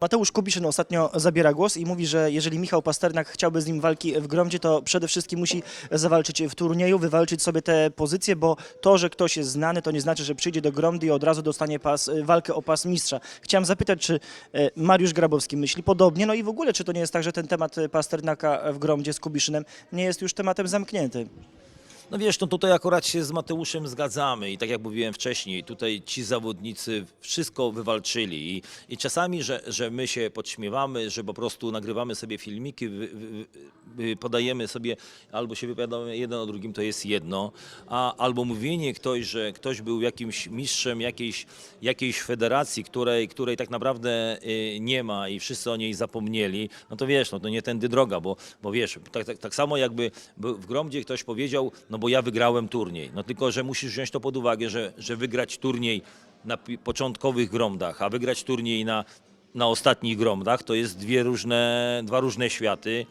Mateusz Kubiszyn ostatnio zabiera głos i mówi, że jeżeli Michał Pasternak chciałby z nim walki w Gromdzie, to przede wszystkim musi zawalczyć w turnieju, wywalczyć sobie te pozycje, bo to, że ktoś jest znany, to nie znaczy, że przyjdzie do Gromdy i od razu dostanie pas, walkę o pas mistrza. Chciałem zapytać, czy e, Mariusz Grabowski myśli podobnie, no i w ogóle, czy to nie jest tak, że ten temat Pasternaka w Gromdzie z Kubiszynem nie jest już tematem zamknięty? No wiesz, no tutaj akurat się z Mateuszem zgadzamy i tak jak mówiłem wcześniej, tutaj ci zawodnicy wszystko wywalczyli i, i czasami, że, że my się podśmiewamy, że po prostu nagrywamy sobie filmiki, wy, wy, wy, podajemy sobie albo się wypowiadamy jeden o drugim, to jest jedno, a albo mówienie ktoś, że ktoś był jakimś mistrzem jakiejś, jakiejś federacji, której, której tak naprawdę y, nie ma i wszyscy o niej zapomnieli, no to wiesz, no to nie tędy droga, bo, bo wiesz, tak, tak, tak samo jakby w Gromdzie ktoś powiedział, no bo ja wygrałem turniej, no tylko, że musisz wziąć to pod uwagę, że, że wygrać turniej na początkowych Gromdach, a wygrać turniej na, na ostatnich Gromdach, to jest dwie różne, dwa różne światy.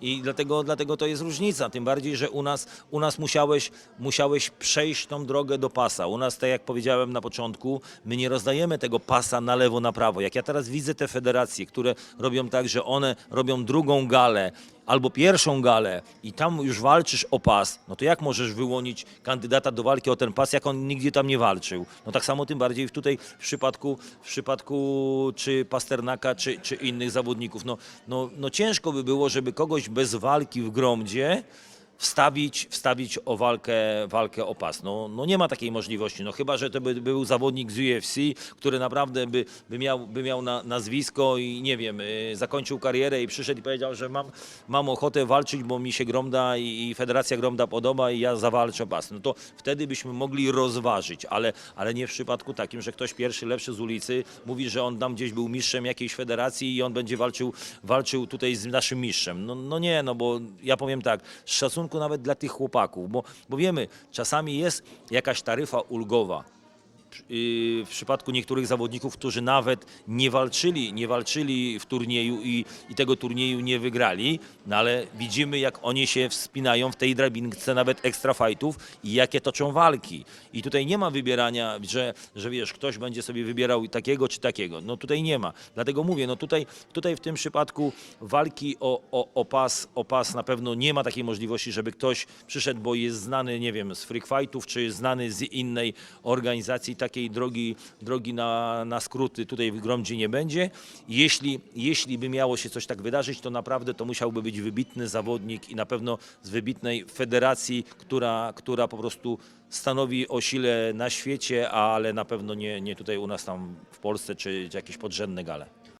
I dlatego, dlatego to jest różnica. Tym bardziej, że u nas, u nas musiałeś, musiałeś przejść tą drogę do pasa. U nas, tak jak powiedziałem na początku, my nie rozdajemy tego pasa na lewo, na prawo. Jak ja teraz widzę te federacje, które robią tak, że one robią drugą galę albo pierwszą galę i tam już walczysz o pas, no to jak możesz wyłonić kandydata do walki o ten pas, jak on nigdzie tam nie walczył? No tak samo tym bardziej tutaj w przypadku, w przypadku czy Pasternaka, czy, czy innych zawodników. No, no, no ciężko by było, żeby kogoś bez walki w Gromdzie wstawić, wstawić o walkę, walkę o pas. No, no nie ma takiej możliwości, no chyba, że to by był zawodnik z UFC, który naprawdę by, by miał, by miał na, nazwisko i nie wiem, y, zakończył karierę i przyszedł i powiedział, że mam, mam ochotę walczyć, bo mi się Gromda i, i Federacja Gromda podoba i ja zawalczę o pas. No to wtedy byśmy mogli rozważyć, ale, ale nie w przypadku takim, że ktoś pierwszy, lepszy z ulicy mówi, że on tam gdzieś był mistrzem jakiejś federacji i on będzie walczył, walczył tutaj z naszym mistrzem. No, no nie, no bo ja powiem tak, z nawet dla tych chłopaków, bo, bo wiemy, czasami jest jakaś taryfa ulgowa. W przypadku niektórych zawodników, którzy nawet nie walczyli, nie walczyli w turnieju i, i tego turnieju nie wygrali, no ale widzimy jak oni się wspinają w tej drabince nawet extra fightów i jakie toczą walki. I tutaj nie ma wybierania, że, że wiesz, ktoś będzie sobie wybierał takiego czy takiego. No tutaj nie ma. Dlatego mówię, no tutaj, tutaj w tym przypadku walki o, o, o, pas, o pas na pewno nie ma takiej możliwości, żeby ktoś przyszedł, bo jest znany, nie wiem, z freak fightów, czy znany z innej organizacji, takiej drogi, drogi na, na skróty tutaj w Gromdzie nie będzie. Jeśli, jeśli by miało się coś tak wydarzyć, to naprawdę to musiałby być wybitny zawodnik i na pewno z wybitnej federacji, która, która po prostu stanowi o sile na świecie, ale na pewno nie, nie tutaj u nas tam w Polsce, czy jakieś podrzędne gale.